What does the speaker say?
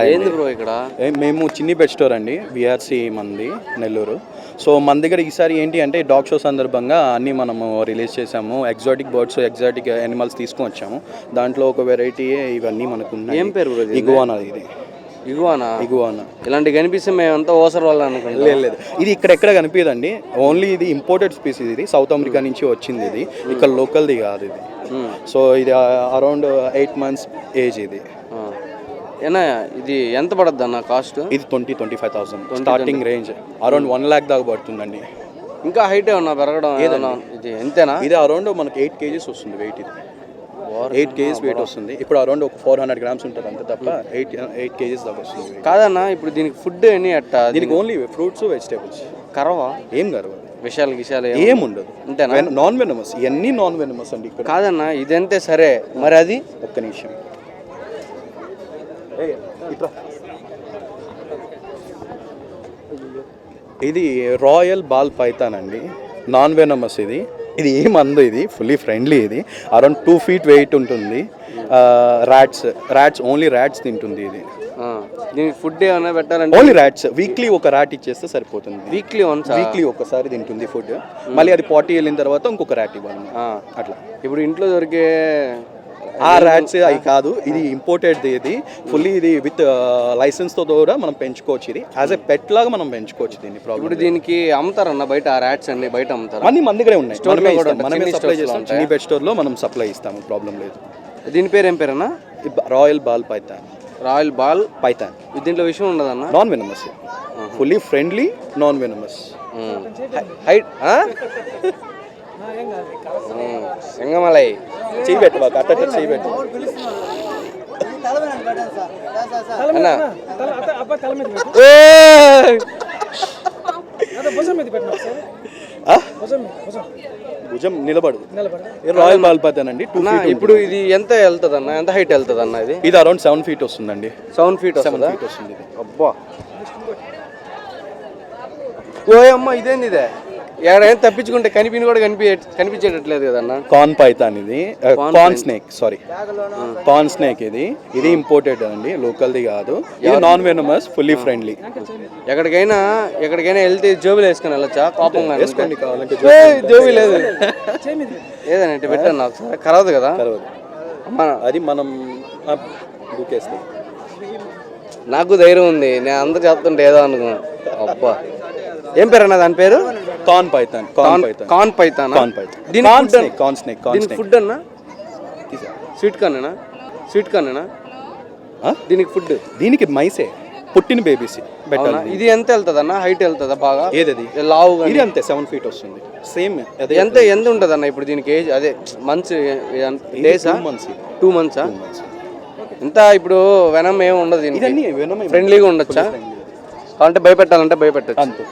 ఏంది బ్రో ఇక్కడ? మేము చిన్ని పెట్ స్టోర్ అండి విఆర్సి మంది నెల్లూరు. సో మన దగ్గర ఈసారి ఏంటి అంటే డాగ్ షో సందర్భంగా అన్నీ మనము రిలీజ్ చేసాము. ఎగ్జాటిక్ బర్డ్స్ ఎగ్జాటిక్ యానిమల్స్ తీసుకొని వచ్చాము దాంట్లో ఒక వెరైటీ ఇవన్నీ మనకు ఉన్నాయి ఏం పేరు? ఇగువానా ఇది? ఇగువానా ఇగువానా ఇలాంటి కనిపిస్తే మేమంతా ఓసర్ వాళ్ళు అనుకుంటాం. లేదు లేదు. ఇది ఇక్కడ ఎక్కడ కనిపించదండి ఓన్లీ ఇది ఇంపోర్టెడ్ స్పీసీస్ ఇది. సౌత్ అమెరికా నుంచి వచ్చింది ఇది. ఇక్కడ లోకల్ది కాదు ఇది. మ్మ్. సో ఇది అరౌండ్ ఎయిట్ మంత్స్ ఏజ్ ఇది. ఆ. ఏనా ఇది ఎంత పడద్దు అన్న కాస్ట్ ఇది twenty twenty five thousand starting range around one lakh దాకా పడుతుందండి. ఇంకా హైట్ ఏమన్నా పెరగడం ఏదన్నా? ఇది ఎంతేనా? ఇది అరౌండ్ మనకి ఎయిట్ కేజీస్ వస్తుంది వెయిట్ ఇది. ఎయిట్ కేజీస్ వెయిట్ వస్తుంది. ఇప్పుడు అరౌండ్ ఒక ఫోర్ హండ్రెడ్ గ్రామ్స్ ఉంటుంది అంతే తప్ప ఎయిట్ ఎయిట్ కేజీస్ దాకా వస్తుంది. కాదన్న ఇప్పుడు దీనికి ఫుడ్ ఎన్ని అట్ట? దీనికి ఓన్లీ ఫ్రూట్స్ వెజిటేబుల్స్ కరవా? ఏం కాదు విషయాలు గిషాలు ఏం ఏం ఉండదు. అంతేనా? నాన్ వెనమస్ ఇవన్నీ నాన్ వెనమస్ అండి కాదన్న ఇదంతే సరే. మరి అది? ఒక్క నిమిషం. ఇది రాయల్ బాల్ పైథాన్ అండి. నాన్ వెనమస్ ఇది. ఇది ఏం అందు ఇది? ఫుల్లీ ఫ్రెండ్లీ ఇది. అరౌండ్ టూ ఫీట్ వెయిట్ ఉంటుంది. ర్యాట్స్ ర్యాట్స్ ఓన్లీ ర్యాట్స్ తింటుంది ఇది. దీనికి ఫుడ్ ఏమన్నా పెట్టాలంటే? ఓన్లీ ర్యాట్స్ వీక్లీ ఒక ర్యాట్ ఇచ్చేస్తే సరిపోతుంది. వీక్లీ వన్స్ వీక్లీ ఒకసారి తింటుంది ఫుడ్ మళ్ళీ అది పార్టీ వెళ్ళిన తర్వాత ఇంకొక ర్యాట్ ఇవ్వాలి. అట్లా. ఇప్పుడు ఇంట్లో దొరికే ఆ ర్యాట్స్ అవి కాదు ఇది ఇంపోర్టెడ్ ఇది ఫుల్లీ ఇది విత్ లైసెన్స్తో కూడా మనం పెంచుకోవచ్చు ఇది. యాజ్ ఎ పెట్ లాగా మనం పెంచుకోవచ్చు దీన్ని ప్రాబ్లం ఇప్పుడు దీనికి అమ్ముతారన్న బయట ఆ ర్యాట్స్ అన్ని బయట అమ్ముతారా? అన్ని మన దగ్గరే ఉన్నాయి. మనమే. మనమే సప్లై చేస్తాం. చిన్ని పెట్ స్టోర్లో మనం సప్లై ఇస్తాము. ప్రాబ్లం లేదు. దీని పేరు ఏం పేరన్నా? Royal ball python royal ball python దీంట్లో విషయం ఉండదన్న? Non venomous fully friendly non venomous height Singamalai. చేయి పెట్టు బాగా అట్ట చేయి పెట్టు. అన్న? భుజం నిలబడు. రాయల్ అన్న ఇప్పుడు ఇది ఎంత వెళ్తుంది అన్న ఎంత హైట్ వెళ్తుంది అన్న ఇది? ఇది అరౌండ్ సెవెన్ ఫీట్ వస్తుందండి. సెవెన్ ఫీట్ సెవెన్ వస్తుందా? ఫీట్ వస్తుంది అబ్బా. ఓయమ్మ ఇదేంది ఇదే? ఎక్కడైనా తప్పించుకుంటే కనిపిని కూడా కనిపి కనిపించేటట్లేదు కదన్న కార్న్ పైథాన్ ఇది. Corn snake sorry corn snake ఇది. ఇది ఇంపోర్టెడ్ అండి లోకల్ది కాదు. ఇది నాన్ వెనమస్ ఫుల్లీ ఫ్రెండ్లీ ఎక్కడికైనా ఎక్కడికైనా వెళ్తే జోబులు వేసుకొని వెళ్ళొచ్చా? కోపంగా వేసుకోండి కావాలంటే ఏయ్, జోబి లేదు. ఏదంటే పెట్టాను నాకు ఒకసారి కరవదు కదా? అమ్మ అది మనం దూకేస్తాం. నాకు ధైర్యం ఉంది. నేను అందరు చెప్తుంటే ఏదో అనుకున్నా అబ్బా. ఏం పేరు అన్న దాని పేరు? Corn python corn python corn పైతానా corn python దీని food స్నేక్ కార్న్ స్నేక్ దీనికి స్నేక్ ఫుడ్ అన్నా? స్వీట్ కార్నేనా స్వీట్ కార్నేనా దీనికి ఫుడ్ దీనికి మైసే. పుట్టిన బేబీస్ పెట్టాలి ఇది ఎంత వెళ్తుంది అన్న? హైట్ వెళ్తుందా బాగా? ఏదది? లావు ఇది అంతే సెవెన్ ఫీట్ వస్తుంది. సేమ్ అదే ఎంత ఎంత ఉంటుంది అన్న ఇప్పుడు దీనికి ఏజ్ అదే మంత్స్ డేసా మంత్స్ టూ మంత్సా ఎంత ఇప్పుడు వెనం ఏమి ఉండదు ఫ్రెండ్లీగా ఉండొచ్చా? అంటే భయపెట్టాలంటే భయపెట్టచ్చు. అంతే.